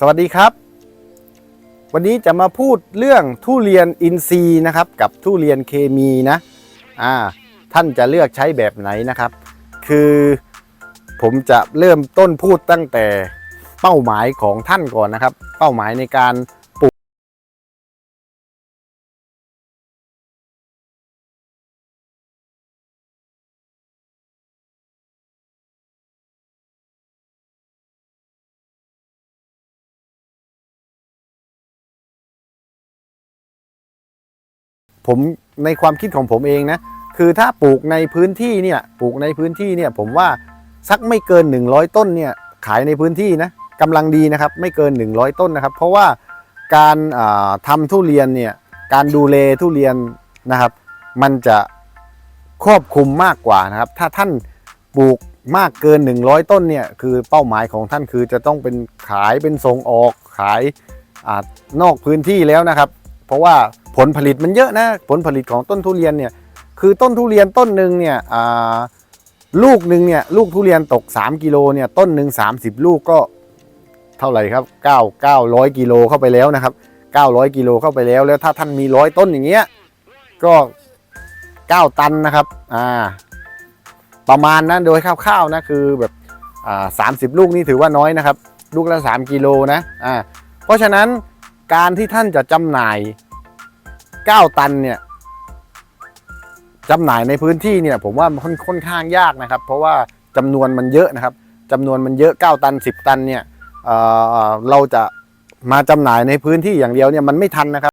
สวัสดีครับ วันนี้จะมาพูดเรื่องทุเรียนอินทรีย์นะครับ กับทุเรียนเคมีนะอ่าท่านจะเลือกใช้แบบไหนนะครับ คือผมจะเริ่มต้นพูดตั้งแต่เป้าหมายของท่านก่อนนะครับ เป้าหมายในการ ผมในความคิดของผมเองนะคือถ้าปลูกในพื้นที่เนี่ยปลูกในพื้นที่เนี่ยผมว่าสักไม่เกิน 100 ต้นเนี่ยขายในพื้นที่นะกำลังดีนะครับไม่เกิน 100 ต้นนะครับ เพราะว่าการาทำทุเรียนเนี่ยการดูแลทุเรียนนะครับ มันจะครอบคลุมมากกว่านะครับ ถ้าท่านปลูกมากเกิน 100 ต้นเนี่ยคือเป้าหมายของท่านคือจะต้องเป็นขายเป็นส่งออกขายอานอกพื้นที่แล้วนะครับ เพราะว่า ผลผลิตมันเยอะนะผลผลิตของต้นทุเรียนเนี่ยคือต้นทุเรียนต้นหนึ่งเนี่ยลูกหนึ่งเนี่ยลูกทุเรียนตก 3กิโลเนี่ยต้นหนึ่ง30 ลูกก็เท่าไหร่ครับ9 900กิโลเข้าไปแล้วนะครับ900กิโลเข้าไปแล้วแล้วถ้าท่านมีร้อยต้นอย่างเงี้ยก็ 9 ตันนะครับอ่าประมาณนั้นโดยคร่าวๆนะคือแบบอ่าสามสิบลูกนี่ถือว่าน้อยนะครับ ลูกละ 3 กิโลนะอ่าเพราะฉะนั้นการที่ท่านจะจำหน่าย 9 ตันเนี่ยจำหน่ายในพื้นที่เนี่ย ผมว่ามันค่อนข้างยากนะครับ เพราะว่าจำนวนมันเยอะนะครับจำนวนมันเยอะ 9 ตัน 10 ตันเนี่ยเเราจะมาจำหน่ายในพื้นที่อย่างเดียวเนี่ยมันไม่ทันนะครับ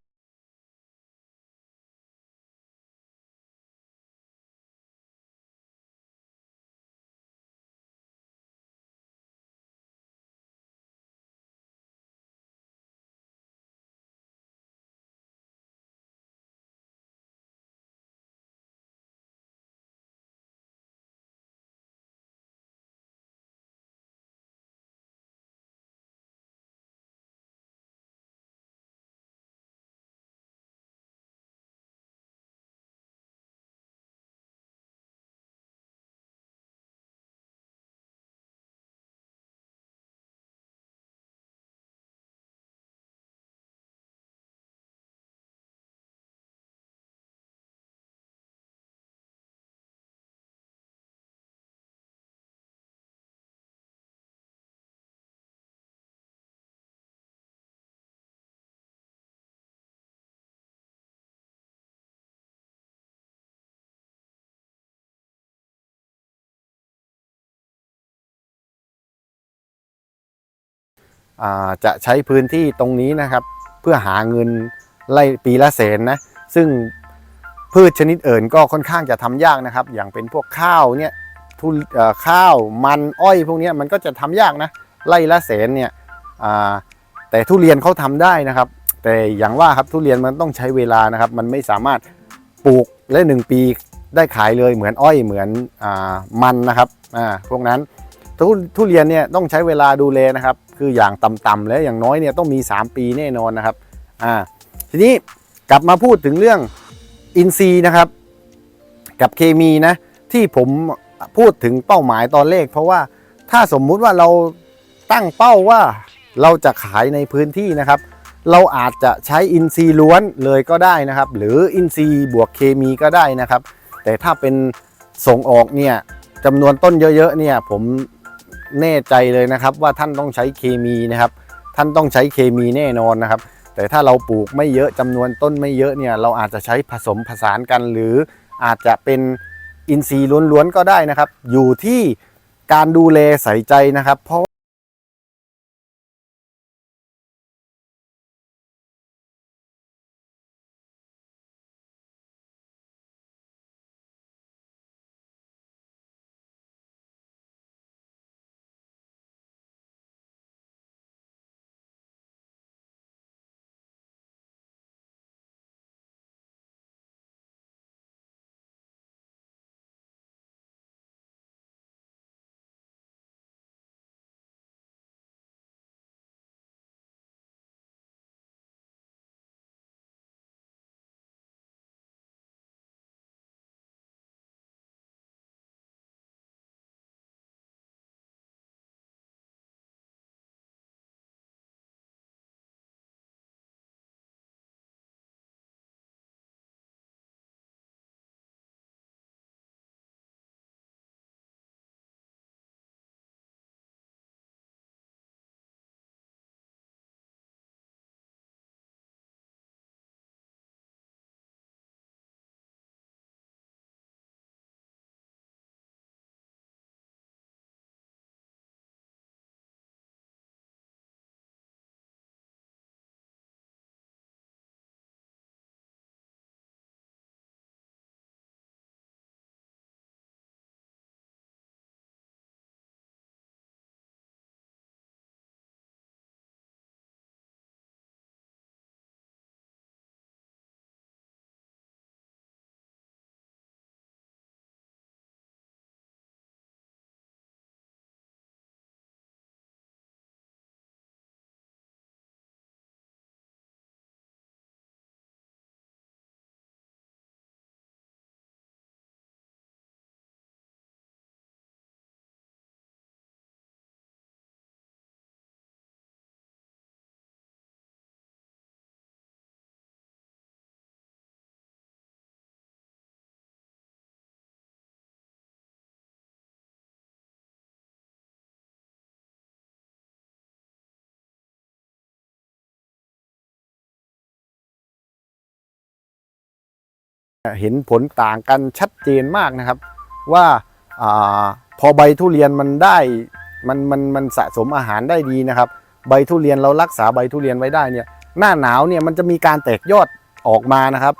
จะใช้พื้นที่ตรงนี้นะครับ เพื่อหาเงินไล่ปีละแสนนะซึ่งพืชชนิดอื่นก็ค่อนข้างจะทำยากนะครับ อย่างเป็นพวกข้าวเนี่ยทุเอ่อข้าวมันอ้อยพวกนี้มันก็จะทำยากนะไล่ละแสนเนี่ยแต่ทุเรียนเขาทำได้นะครับ แต่อย่างว่าครับทุเรียนมันต้องใช้เวลานะครับ มันไม่สามารถปลูกและหนึ่งปีได้ขายเลยเหมือนอ้อยเหมือนอมันนะครับพวกนั้นทุทุเรียนเนี่ยต้องใช้เวลาดูแลนะครับ คืออย่างต่ำๆแล้วอย่างน้อยเนี่ยต้องมี 3 ปีแน่นอนนะครับอ่าทีนี้กลับมาพูดถึงเรื่องอินทรีนะครับ กับเคมีนะ ที่ผมพูดถึงเป้าหมายตอนแรกเพราะว่าถ้าสมมุติว่าเราตั้งเป้าว่าเราจะขายในพื้นที่นะครับ เราอาจจะใช้อินทรีล้วนเลยก็ได้นะครับ หรืออินทรีบวกเคมีก็ได้นะครับ แต่ถ้าเป็นส่งออกเนี่ยจำนวนต้นเยอะๆเนี่ยผม แน่ใจเลยนะครับ ว่าท่านต้องใช้เคมีนะครับ ท่านต้องใช้เคมีแน่นอนนะครับ แต่ถ้าเราปลูกไม่เยอะจำนวนต้นไม่เยอะเนี่ยเราอาจจะใช้ผสมผสานกัน หรืออาจจะเป็นอินทรีย์ล้วนๆก็ได้นะครับ อยู่ที่การดูแลใส่ใจนะครับเพราะ เห็นผลต่างกันชัดเจนมากนะครับ ว่าอพอใบทุเรียนมันได้มันมันมันสะสมอาหารได้ดีนะครับ ใบทุเรียนเรารักษาใบทุเรียนไว้ได้เนี่ยหน้าหนาวเนี่ยมันจะมีการแตกยอดออกมานะครับ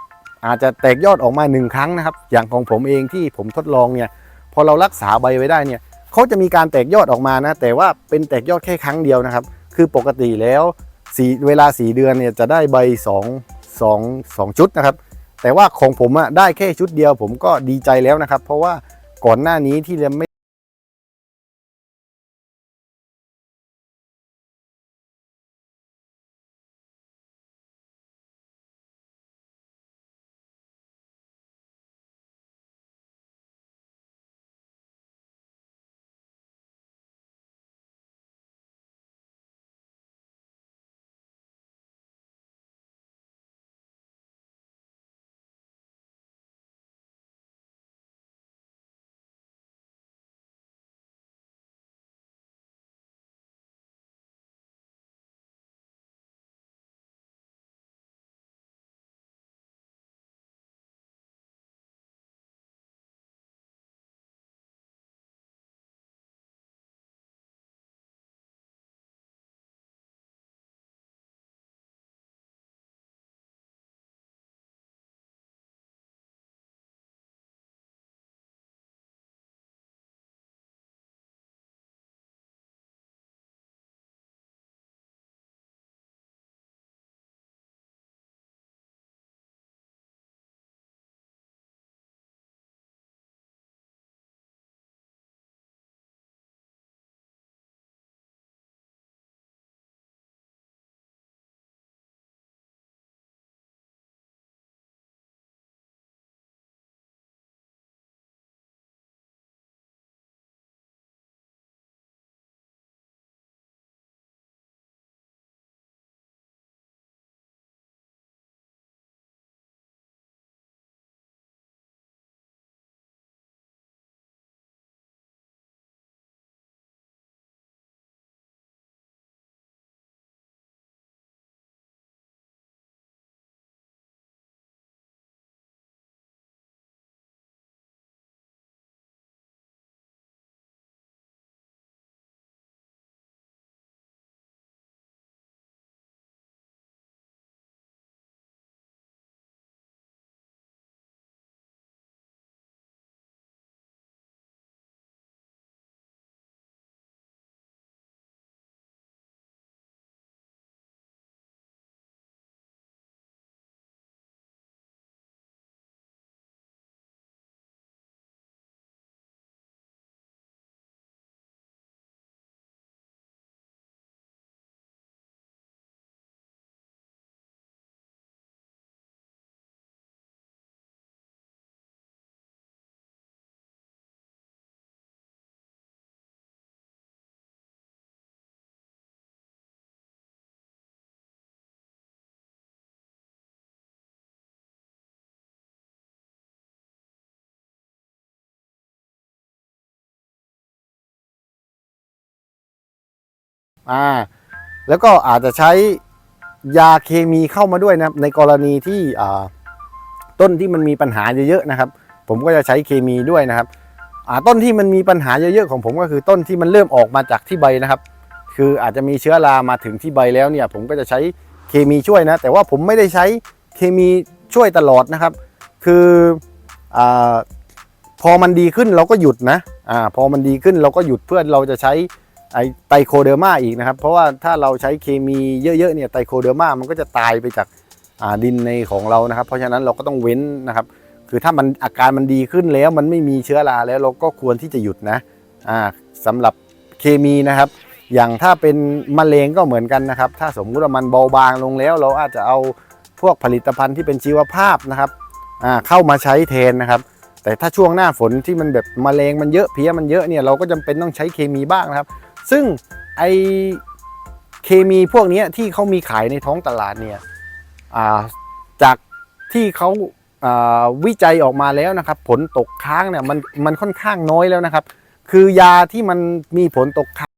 อาจจะแตกยอดออกมาหนึ่งครั้งนะครับ อย่างของผมเองที่ผมทดลองเนี่ยพอเรารักษาใบไว้ได้เนี่ยเขาจะมีการแตกยอดออกมานะ แต่ว่าเป็นแตกยอดแค่ครั้งเดียวนะครับ คือปกติแล้วสีเวลาสีเดือนเนี่ยจะได้ใบสองสองสองชุดนะครับ แต่ว่าของผมอะได้แค่ชุดเดียวผมก็ดีใจแล้วนะครับ เพราะว่าก่อนหน้านี้ที่เราไม่ อ่าแล้วก็อาจจะใช้ยาเคมีเข้ามาด้วยนะครับ ในกรณีที่ต้นที่มันมีปัญหาเยอะๆนะครับ ผมก็จะใช้เคมีด้วยนะครับต้นที่มันมีปัญหาเยอะๆของผมก็คือต้นที่มันเริ่มออกมาจากที่ใบนะครับ คืออาจจะมีเชื้อรามาถึงที่ใบแล้วเนี่ย ผมก็จะใช้เคมีช่วยนะ แต่ว่าผมไม่ได้ใช้เคมีช่วยตลอดนะครับ คืออพอมันดีขึ้นเราก็หยุดนะอพอมันดีขึ้นเราก็หยุดเพื่อเราจะใช้ ไอไตโคเดอร์มาอีกนะครับ เพราะว่าถ้าเราใช้เคมีเยอะๆเนี่ยไตโคเดอร์มามันก็จะตายไปจากดินในของเรานะครับ เพราะฉะนั้นเราก็ต้องเว้นนะครับ คือถ้ามันอาการมันดีขึ้นแล้วมันไม่มีเชื้อราแล้วเราก็ควรที่จะหยุดนะอ่าสำหรับเคมีนะครับ อย่างถ้าเป็นมะเร็งก็เหมือนกันนะครับ ถ้าสมมุติว่ามันเบาบางลงแล้ว เราอาจจะเอาพวกผลิตภัณฑ์ที่เป็นชีวภาพนะครับเข้ามาใช้แทนนะครับ แต่ถ้าช่วงหน้าฝนที่มันแบบมะเร็งมันเยอะเพลี้ยมันเยอะเนี่ยเราก็จำเป็นต้องใช้เคมีบ้างนะครับ ซึ่งไอเคมีพวกนี้ที่เขามีขายในท้องตลาดเนี่ยจากที่เขาวิจัยออกมาแล้วนะครับ ผลตกค้างเนี่ยมันมันค่อนข้างน้อยแล้วนะครับ คือยาที่มันมีผลตกค้าง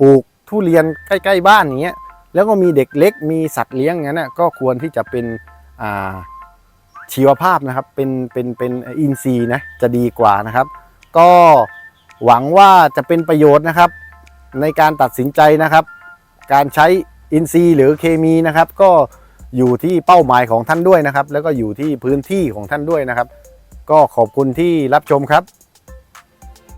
ปลูกทุเรียนใกล้ ๆ บ้านอย่างเงี้ยแล้วก็มีเด็กเล็กมีสัตว์เลี้ยงอย่างนั้นนะก็ควรที่จะเป็นอ่าชีวภาพนะครับเป็นเป็นเป็นอินทรีย์นะจะดีกว่านะครับ ก็หวังว่าจะเป็นประโยชน์นะครับ ในการตัดสินใจนะครับ การใช้อินทรีย์หรือเคมีนะครับ ก็อยู่ที่เป้าหมายของท่านด้วยนะครับ แล้วก็อยู่ที่พื้นที่ของท่านด้วยนะครับ ก็ขอบคุณที่รับชมครับ